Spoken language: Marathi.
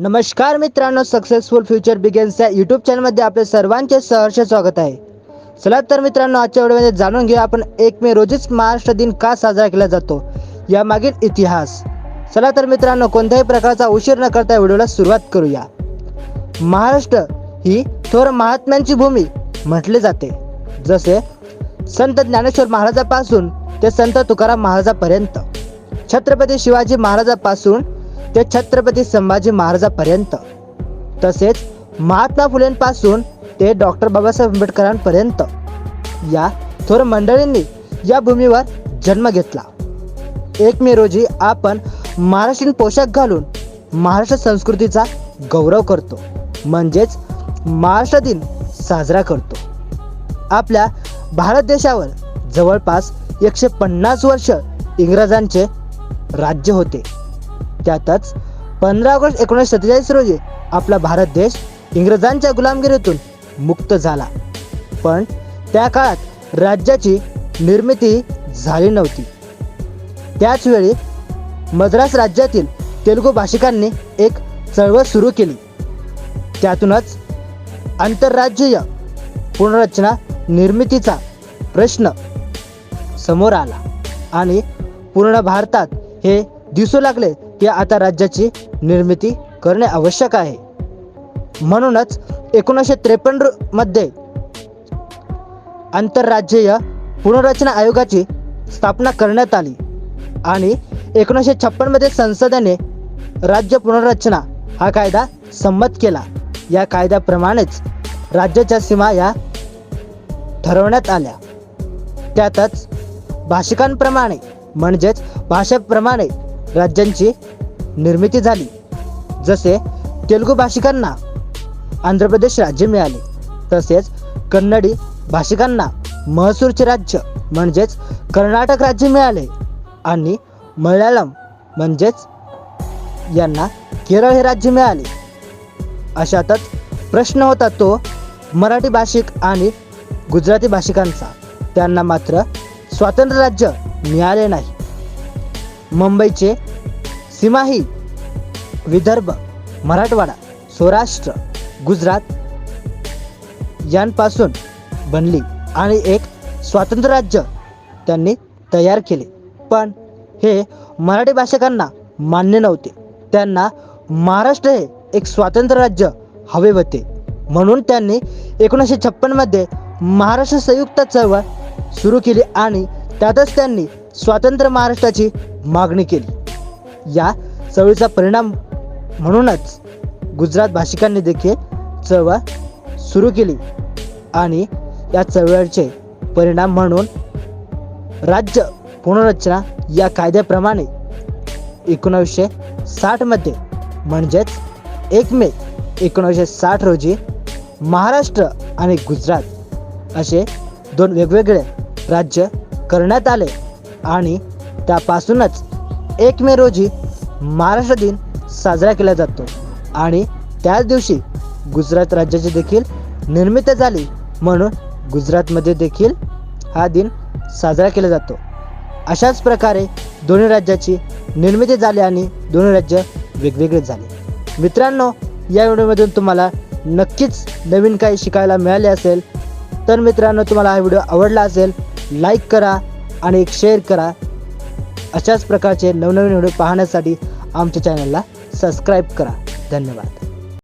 नमस्कार मित्रांनो सक्सेसफुल फ्युचर बिगेन्सच्या या यूट्यूब चॅनलमध्ये आपले सर्वांचे सहर्ष स्वागत आहे. चला तर मित्रांनो आजच्या व्हिडिओमध्ये जाणून घेऊया आपण एक मे रोजीच महाराष्ट्र दिन का साजरा केला जातो यामागील इतिहास. चला तर मित्रांनो कोणत्याही प्रकारचा उशीर न करता व्हिडिओला सुरुवात करूया. महाराष्ट्र ही थोर महात्म्यांची भूमी म्हटले जाते. जसे संत ज्ञानेश्वर महाराजापासून ते संत तुकाराम महाराजापर्यंत. छत्रपती शिवाजी महाराजापासून ते छत्रपती संभाजी महाराजापर्यंत. तसेच महात्मा फुलेंपासून ते डॉक्टर बाबासाहेब आंबेडकरांपर्यंत. या थोर मंडळींनी या भूमीवर जन्म घेतला. एक मे रोजी आपण महाराष्ट्रीयन पोशाख घालून महाराष्ट्र संस्कृतीचा गौरव करतो. म्हणजेच महाराष्ट्र दिन साजरा करतो. आपल्या भारत देशावर जवळपास एकशे पन्नास वर्ष इंग्रजांचे राज्य होते. त्यातच पंधरा ऑगस्ट एकोणीसशे सत्तेचाळीस रोजी आपला भारत देश इंग्रजांच्या गुलामगिरीतून मुक्त झाला. पण त्या काळात राज्याची निर्मिती झाली नव्हती. त्याचवेळी मद्रास राज्यातील तेलुगू भाषिकांनी एक चळवळ सुरू केली. त्यातूनच आंतरराज्यीय पुनर्रचना निर्मितीचा प्रश्न समोर आला आणि पूर्ण भारतात हे दिसू लागले या आता राज्याची निर्मिती करणे आवश्यक आहे. म्हणूनच एकोणीसशे त्रेपन्नमध्ये आंतरराज्यीय पुनर्रचना आयोगाची स्थापना करण्यात आली आणि एकोणीसशे छप्पनमध्ये संसदेने राज्य पुनर्रचना हा कायदा संमत केला. या कायद्याप्रमाणेच राज्याच्या सीमा या ठरवण्यात आल्या. त्यातच भाषिकांप्रमाणे म्हणजेच भाषेप्रमाणे राज्यांची निर्मिती झाली. जसे तेलुगू भाषिकांना आंध्र प्रदेश राज्य मिळाले तसेच कन्नडी भाषिकांना म्हसूरचे राज्य म्हणजेच कर्नाटक राज्य मिळाले आणि मल्याळम म्हणजेच यांना केरळ हे राज्य मिळाले. अशातच प्रश्न होता तो मराठी भाषिक आणि गुजराती भाषिकांचा. त्यांना मात्र स्वातंत्र्य राज्य मिळाले नाही. मुंबईचे सीमाही विदर्भ मराठवाडा सौराष्ट्र गुजरात यांपासून बनली आणि एक स्वातंत्र्य राज्य त्यांनी तयार केले. पण हे मराठी भाषिकांना मान्य नव्हते. त्यांना महाराष्ट्र हे एक स्वातंत्र्य राज्य हवे होते. म्हणून त्यांनी एकोणीसशे छप्पनमध्ये महाराष्ट्र संयुक्त चळवळ सुरू केली आणि त्यातच त्यांनी स्वातंत्र्य महाराष्ट्राची मागणी केली. या चळवळीचा परिणाम म्हणूनच गुजरात भाषिकांनी देखील चळवळ सुरू केली आणि या चळवळीचे परिणाम म्हणून राज्य पुनर्रचना या कायद्याप्रमाणे एकोणावीसशे साठमध्ये म्हणजेच एक मे एकोणावीसशे साठ रोजी महाराष्ट्र आणि गुजरात असे दोन वेगवेगळे राज्य करण्यात आले आणि त्यापासूनच एक मे रोजी महाराष्ट्र दिन साजरा केला जातो आणि त्याच दिवशी गुजरात राज्याची देखील निर्मिती झाली म्हणून गुजरातमध्ये देखील हा दिन साजरा केला जातो. अशाच प्रकारे दोन्ही राज्याची निर्मिती झाली आणि दोन्ही राज्य वेगवेगळे झाले. मित्रांनो या व्हिडिओमधून तुम्हाला नक्कीच नवीन काही शिकायला मिळाले असेल तर मित्रांनो तुम्हाला हा व्हिडिओ आवडला असेल लाईक करा आणि एक शेअर करा. अशाच प्रकारचे नवनवीन व्हिडिओ पाहण्यासाठी आमच्या चॅनलला सबस्क्राईब करा. धन्यवाद.